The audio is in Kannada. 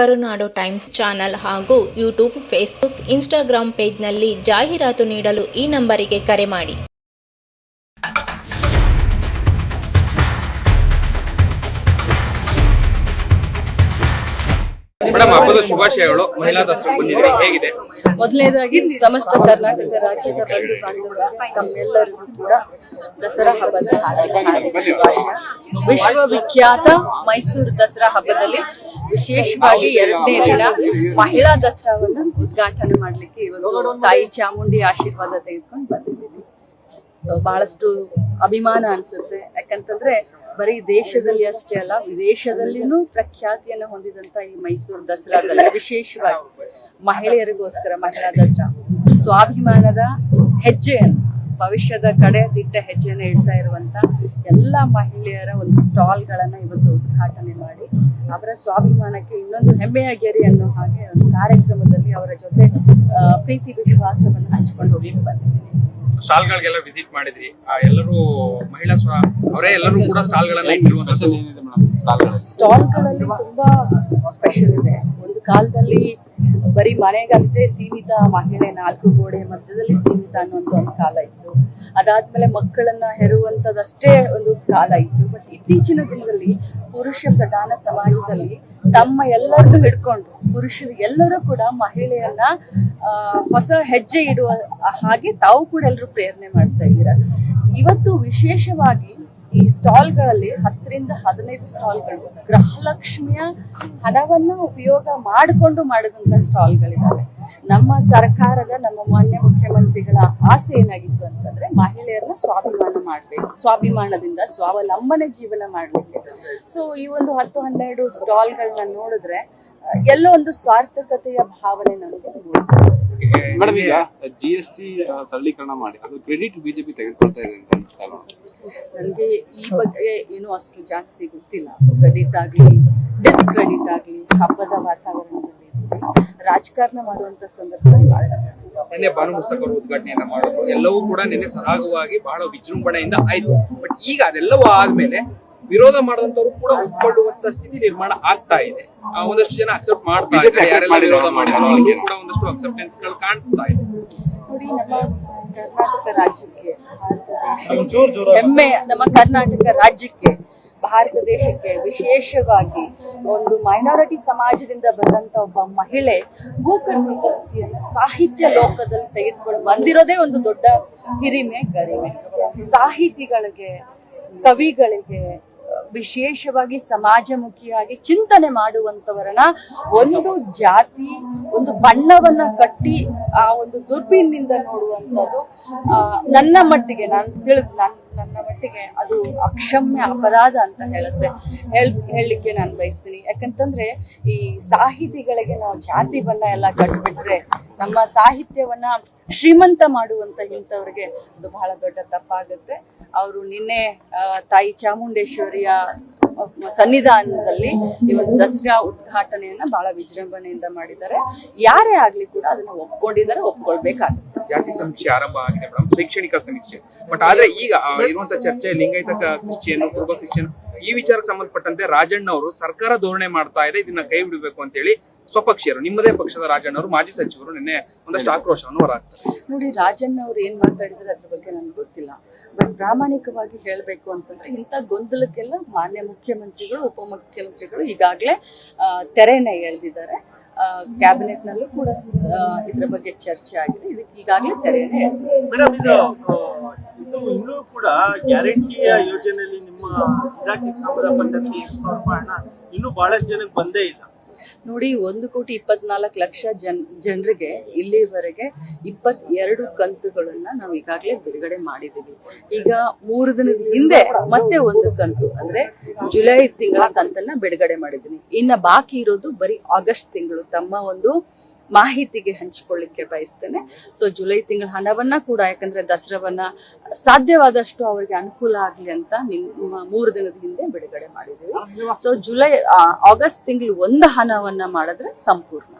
ಕರುನಾಡು ಟೈಮ್ಸ್ ಚಾನಲ್ ಹಾಗೂ ಯೂಟ್ಯೂಬ್ ಫೇಸ್ಬುಕ್ ಇನ್ಸ್ಟಾಗ್ರಾಂ ಪೇಜ್ನಲ್ಲಿ ಜಾಹೀರಾತು ನೀಡಲು ಈ ನಂಬರಿಗೆ ಕರೆ ಮಾಡಿ. ಮೇಡಮ್ ಹಬ್ಬದ ಶುಭಾಶಯಗಳು. ಮಹಿಳಾ ದಸರಾ ಬಂದಿದ್ದೀರಿ. ಹೇಗಿದೆ? ಮೊದಲನೇದಾಗಿ ಸಮಸ್ತ ಕರ್ನಾಟಕ ರಾಜ್ಯದ ಬಂಧು ಬಾಂಧವ ತಮ್ಮೆಲ್ಲರಿಗೂ ಕೂಡ ದಸರಾ ಹಬ್ಬದ ಹಾರ್ದಿಕ ಹಾರ್ದಿಕ ಶುಭಾಶಯ. ವಿಶ್ವವಿಖ್ಯಾತ ಮೈಸೂರು ದಸರಾ ಹಬ್ಬದಲ್ಲಿ ವಿಶೇಷವಾಗಿ ಎರಡನೇ ದಿನ ಮಹಿಳಾ ದಸರಾವನ್ನ ಉದ್ಘಾಟನೆ ಮಾಡ್ಲಿಕ್ಕೆ ಇವತ್ತು ತಾಯಿ ಚಾಮುಂಡಿ ಆಶೀರ್ವಾದ ತೆಗೆದುಕೊಂಡು ಬಂದಿದ್ದೀವಿ. ಸೊ ಬಹಳಷ್ಟು ಅಭಿಮಾನ ಅನ್ಸುತ್ತೆ. ಯಾಕಂತಂದ್ರೆ ಬರೀ ದೇಶದಲ್ಲಿ ಅಷ್ಟೇ ಅಲ್ಲ ವಿದೇಶದಲ್ಲಿನೂ ಪ್ರಖ್ಯಾತಿಯನ್ನು ಹೊಂದಿದಂತ ಈ ಮೈಸೂರು ದಸರಾದಲ್ಲಿ ವಿಶೇಷವಾಗಿ ಮಹಿಳೆಯರಿಗೋಸ್ಕರ ಮಹಿಳಾ ದಸರಾ. ಸ್ವಾಭಿಮಾನದ ಹೆಜ್ಜೆಯನ್ನು ಭವಿಷ್ಯದ ಕಡೆ ದಿಟ್ಟ ಹೆಜ್ಜೆನ ಇಡ್ತಾ ಇರುವಂತ ಎಲ್ಲ ಮಹಿಳೆಯರ ಒಂದು ಸ್ಟಾಲ್ ಗಳನ್ನ ಇವತ್ತು ಉದ್ಘಾಟನೆ ಮಾಡಿ ಅವರ ಸ್ವಾಭಿಮಾನಕ್ಕೆ ಇನ್ನೊಂದು ಹೆಮ್ಮೆಯ ಗೆರಿ ಅನ್ನೋ ಹಾಗೆ ಒಂದು ಕಾರ್ಯಕ್ರಮದಲ್ಲಿ ಅವರ ಜೊತೆ ಪ್ರೀತಿ ವಿಶ್ವಾಸವನ್ನು ಹಂಚಿಕೊಂಡು ಹೋಗ್ಲಿಕ್ಕೆ ಬಂದಿದ್ದೀನಿ ಸ್ಟಾಲ್ ಗಳಿಗೆಲ್ಲ ವಿಸಿಟ್ ಮಾಡಿದ್ರಿ ಆ, ಎಲ್ಲರೂ ಮಹಿಳಾ ಸ್ವ ಅವರೇ ಎಲ್ಲರೂ ಕೂಡ ಸ್ಟಾಲ್ ಗಳನ್ನ ಸ್ಟಾಲ್ಗಳಲ್ಲಿ ತುಂಬಾ ಸ್ಪೆಷಲ್ ಇದೆ ಒಂದು ಕಾಲದಲ್ಲಿ ಬರೀ ಮನೆಗಷ್ಟೇ ಸೀಮಿತ ಮಹಿಳೆ ನಾಲ್ಕು ಗೋಡೆ ಮಧ್ಯದಲ್ಲಿ ಸೀಮಿತ ಅನ್ನುವಂತ ಒಂದು ಕಾಲ ಇತ್ತು. ಅದಾದ್ಮೇಲೆ ಮಕ್ಕಳನ್ನ ಹೆರುವಂತದಷ್ಟೇ ಒಂದು ಕಾಲ ಇತ್ತು. ಬಟ್ ಇತ್ತೀಚಿನ ದಿನದಲ್ಲಿ ಪುರುಷ ಪ್ರಧಾನ ಸಮಾಜದಲ್ಲಿ ತಮ್ಮ ಎಲ್ಲರನ್ನು ಹಿಡ್ಕೊಂಡು ಪುರುಷರು ಎಲ್ಲರೂ ಕೂಡ ಮಹಿಳೆಯನ್ನ ಹೊಸ ಹೆಜ್ಜೆ ಇಡುವ ಹಾಗೆ ತಾವು ಕೂಡ ಎಲ್ಲರೂ ಪ್ರೇರಣೆ ಮಾಡ್ತಾ ಇದ್ದೀರಾ? ಇವತ್ತು ವಿಶೇಷವಾಗಿ ಈ ಸ್ಟಾಲ್ಗಳಲ್ಲಿ ಹತ್ತರಿಂದ ಹದಿನೈದು ಸ್ಟಾಲ್ಗಳು ಗೃಹಲಕ್ಷ್ಮಿಯ ಹಣವನ್ನು ಉಪಯೋಗ ಮಾಡಿಕೊಂಡು ಮಾಡಿದಂತ ಸ್ಟಾಲ್ಗಳಿದ್ದಾವೆ ನಮ್ಮ ಸರ್ಕಾರದ, ನಮ್ಮ ಮಾನ್ಯ ಮುಖ್ಯಮಂತ್ರಿಗಳ ಆಸೆ ಏನಾಗಿತ್ತು ಅಂತಂದ್ರೆ ಮಹಿಳೆಯರನ್ನ ಸ್ವಾಭಿಮಾನ ಮಾಡ್ಬೇಕು, ಸ್ವಾಭಿಮಾನದಿಂದ ಸ್ವಾವಲಂಬನೆ ಜೀವನ ಮಾಡಬೇಕು ಸೊ ಈ ಒಂದು ಹತ್ತು, ಹನ್ನೆರಡು ಸ್ಟಾಲ್ಗಳನ್ನ ನೋಡಿದ್ರೆ ಎಲ್ಲೋ ಒಂದು ಸ್ವಾರ್ಥಕತೆಯ ಭಾವನೆ ಮೇಡಮ್ ಈಗ ಜಿ ಎಸ್ ಟಿ ಸರಳೀಕರಣ ಮಾಡಿ ಅದು ಕ್ರೆಡಿಟ್ ಬಿಜೆಪಿ ತೆಗೆದುಕೊಳ್ತಾ ಇದೆ ಅಂತ ಅನಿಸ್ತಾ ನನಗೆ ಈ ಬಗ್ಗೆ ಏನು ಅಷ್ಟು ಜಾಸ್ತಿ ಗೊತ್ತಿಲ್ಲ. ಕ್ರೆಡಿಟ್ ಆಗಲಿ ಡಿಸ್ಕ್ರೆಡಿಟ್ ಆಗಲಿ ಹಬ್ಬದ ವಾತಾವರಣದಲ್ಲಿ ರಾಜಕಾರಣ ಮಾಡುವಂತ ಸಂದರ್ಭದಲ್ಲಿ. ನಿನ್ನೆ ಭಾನು ಪುಸ್ತಕ ಉದ್ಘಾಟನೆಯನ್ನ ಮಾಡಿದ್ರು. ಎಲ್ಲವೂ ಕೂಡ ನಿನ್ನೆ ಸರಾಗವಾಗಿ ಬಹಳ ವಿಜೃಂಭಣೆಯಿಂದ ಆಯ್ತು. ಬಟ್ ಈಗ ಅದೆಲ್ಲವೂ ಆದ್ಮೇಲೆ ವಿರೋಧ ಮಾಡದಂತವ್ರು ಕೂಡ ಒಪ್ಪಿಕೊಳ್ಳುವಂತ ಸ್ಥಿತಿ ನಿರ್ಮಾಣ ಆಗ್ತಾ ಇದೆ. ಆ, ಒಂದಷ್ಟು ಜನ ಅಕ್ಸೆಪ್ಟ್ ಮಾಡ್ತಾ ಇದ್ದಾರೆ. ಯಾರೆಲ್ಲ ವಿರೋಧ ಮಾಡಿದ್ರು ಮಾಡಿದ್ರು. ಅವ್ರಿಗೂ ಕೂಡ ಒಂದಷ್ಟು ಅಕ್ಸೆಪ್ಟೆನ್ಸ್ಗಳು ಕಾಣಿಸ್ತಾ ಇದೆ. ಕರ್ನಾಟಕ ರಾಜ್ಯಕ್ಕೆ ಹೆಮ್ಮೆ ನಮ್ಮ ಕರ್ನಾಟಕ ರಾಜ್ಯಕ್ಕೆ ಭಾರತ ದೇಶಕ್ಕೆ ವಿಶೇಷವಾಗಿ ಒಂದು ಮೈನಾರಿಟಿ ಸಮಾಜದಿಂದ ಬಂದಂತ ಒಬ್ಬ ಮಹಿಳೆ ಭೂಕರ್ ಪ್ರಶಸ್ತಿಯನ್ನ ಸಾಹಿತ್ಯ ಲೋಕದಲ್ಲಿ ತೆಗೆದುಕೊಂಡು ಬಂದಿರೋದೇ ಒಂದು ದೊಡ್ಡ ಹಿರಿಮೆ ಗರಿಮೆ. ಸಾಹಿತಿಗಳಿಗೆ ಕವಿಗಳಿಗೆ ವಿಶೇಷವಾಗಿ ಸಮಾಜಮುಖಿಯಾಗಿ ಚಿಂತನೆ ಮಾಡುವಂತವರನ್ನ ಒಂದು ಜಾತಿ, ಒಂದು ಬಣ್ಣವನ್ನ ಕಟ್ಟಿ ಆ ಒಂದು ದುರ್ಬೀನಿಂದ ನೋಡುವಂಥದ್ದು ನನ್ನ ಮಟ್ಟಿಗೆ ನಾನು ತಿಳಿದ್ ನನ್ ನನ್ನ ಮಟ್ಟಿಗೆ ಅದು ಅಕ್ಷಮ್ಯ ಅಪರಾಧ ಅಂತ ಹೇಳುತ್ತೆ. ಹೇಳ್, ಹೇಳಲಿಕ್ಕೆ ನಾನು ಬಯಸ್ತೀನಿ. ಯಾಕಂತಂದ್ರೆ ಈ ಸಾಹಿತಿಗಳಿಗೆ ನಾವು ಜಾತಿ ಬಣ್ಣ ಎಲ್ಲ ಕಟ್ಬಿಟ್ರೆ ನಮ್ಮ ಸಾಹಿತ್ಯವನ್ನ ಶ್ರೀಮಂತ ಮಾಡುವಂತ ಇಂಥವ್ರಿಗೆ ಅದು ಬಹಳ ದೊಡ್ಡ ತಪ್ಪಾಗುತ್ತೆ. ಅವರು ನಿನ್ನೆ ತಾಯಿ ಚಾಮುಂಡೇಶ್ವರಿಯ ಸನ್ನಿಧಾನದಲ್ಲಿ ಈ ಒಂದು ದಸರಾ ಉದ್ಘಾಟನೆಯನ್ನ ಬಹಳ ವಿಜೃಂಭಣೆಯಿಂದ ಮಾಡಿದ್ದಾರೆ. ಯಾರೇ ಆಗ್ಲಿ ಕೂಡ ಅದನ್ನ ಒಪ್ಕೊಂಡಿದ್ದಾರೆ ಒಪ್ಕೊಳ್ಬೇಕಾಗುತ್ತೆ. ಜಾತಿ ಸಮೀಕ್ಷೆ ಆರಂಭ ಆಗಿದೆ ಮೇಡಮ್ ಶೈಕ್ಷಣಿಕ ಸಮೀಕ್ಷೆ. ಬಟ್ ಆದ್ರೆ ಈಗ ಇರುವಂತ ಚರ್ಚೆ ಲಿಂಗಾಯತ ಕ್ರಿಶ್ಚಿಯನ್ ಕುರುಬ ಕ್ರಿಶ್ಚಿಯನ್ ಈ ವಿಚಾರಕ್ಕೆ ಸಂಬಂಧಪಟ್ಟಂತೆ ರಾಜಣ್ಣ ಅವರು ಸರ್ಕಾರ ಧೋರಣೆ ಮಾಡ್ತಾ ಇದೆ ಇದನ್ನ ಕೈ ಬಿಡಬೇಕು ಅಂತ ಹೇಳಿ ಸ್ವಪಕ್ಷೀಯರು ನಿಮ್ಮದೇ ಪಕ್ಷದ ರಾಜಣ್ಣ ಅವರು ಮಾಜಿ ಸಚಿವರು ನಿನ್ನೆ ಒಂದಷ್ಟು ಆಕ್ರೋಶವನ್ನು ಹೊರ ನೋಡಿ ರಾಜಣ್ಣ ಅವರು ಏನ್ ಮಾತಾಡಿದ್ರೆ ಅದ್ರ ಬಗ್ಗೆ ನನ್ಗೆ ಗೊತ್ತಿಲ್ಲ. ಬಟ್ ಪ್ರಾಮಾಣಿಕವಾಗಿ ಹೇಳಬೇಕು ಅಂತಂದ್ರೆ ಇಂಥ ಗೊಂದಲಕ್ಕೆಲ್ಲ ಮಾನ್ಯ ಮುಖ್ಯಮಂತ್ರಿಗಳು, ಉಪಮುಖ್ಯಮಂತ್ರಿಗಳು ಈಗಾಗಲೇ ತೆರೆನ ಎಳೆದಿದ್ದಾರೆ. ಕ್ಯಾಬಿನೆಟ್ ನಲ್ಲೂ ಕೂಡ ಇದರ ಬಗ್ಗೆ ಚರ್ಚೆ ಆಗಿದೆ. ಇದಕ್ಕೆ ಈಗಾಗಲೇ ತೆರೆನ ಇನ್ನೂ ಕೂಡ ಗ್ಯಾರಂಟಿಯ ಯೋಜನೆಯಲ್ಲಿ ನಿಮ್ಮ ಇಲಾಖೆ ಇನ್ನೂ ಬಹಳಷ್ಟು ಜನಕ್ಕೆ ಬಂದೇ ಇಲ್ಲ. ನೋಡಿ, ಒಂದು ಕೋಟಿ ಇಪ್ಪತ್ನಾಲ್ಕು ಲಕ್ಷ ಜನ್, ಜನರಿಗೆ ಇಲ್ಲಿವರೆಗೆ ಇಪ್ಪತ್ತೆರಡು ಕಂತುಗಳನ್ನ ನಾವು ಈಗಾಗಲೇ ಬಿಡುಗಡೆ ಮಾಡಿದ್ದೀವಿ. ಈಗ ಮೂರು ದಿನದ ಹಿಂದೆ ಮತ್ತೆ ಒಂದು ಕಂತು, ಅಂದ್ರೆ ಜುಲೈ ತಿಂಗಳ ಕಂತನ್ನ ಬಿಡುಗಡೆ ಮಾಡಿದ್ದೀನಿ. ಇನ್ನ ಬಾಕಿ ಇರೋದು ಬರೀ ಆಗಸ್ಟ್ ತಿಂಗಳು. ತಮ್ಮ ಒಂದು ಮಾಹಿತಿಗೆ ಹಂಚಿಕೊಳ್ಳಿಕ್ಕೆ ಬಯಸ್ತೇನೆ. ಸೊ ಜುಲೈ ತಿಂಗಳ ಹಣವನ್ನ ಕೂಡ, ಯಾಕಂದ್ರೆ ದಸರಾವನ್ನ ಸಾಧ್ಯವಾದಷ್ಟು ಅವರಿಗೆ ಅನುಕೂಲ ಆಗ್ಲಿ ಅಂತ ನಿಮ್ಮ ಮೂರು ದಿನದ ಹಿಂದೆ ಬಿಡುಗಡೆ ಮಾಡಿದ್ದೀವಿ. ಸೊ ಜುಲೈ ಆಗಸ್ಟ್ ತಿಂಗಳು ಒಂದು ಹಣವನ್ನ ಮಾಡಿದ್ರೆ ಸಂಪೂರ್ಣ.